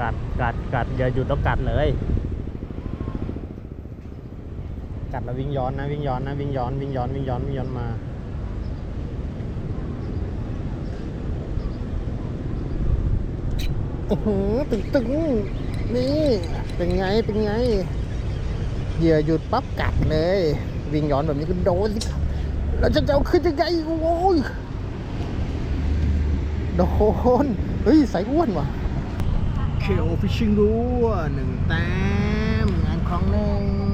กัดอย่าหยุดแล้วกัดเลย กัดแล้ววิ่งย้อนนะวิ่งย้อนนะวิ่งย้อนวิ่งย้อนวิ่งย้อนวิ่งย้อนมาโอ้โหตึงตึงนี่เป็นไงเป็นไงเหยื่อหยุดปั๊บกัดเลย วิ่งย้อนแบบนี้ก็โดนสิครับเราจะจะเอาขึ้นยังไงโอ้ยโดนเฮ้ยใส่อ้วนว่ะ KO Fishing รู้หนึ่งแต้มงานของหนึ่ง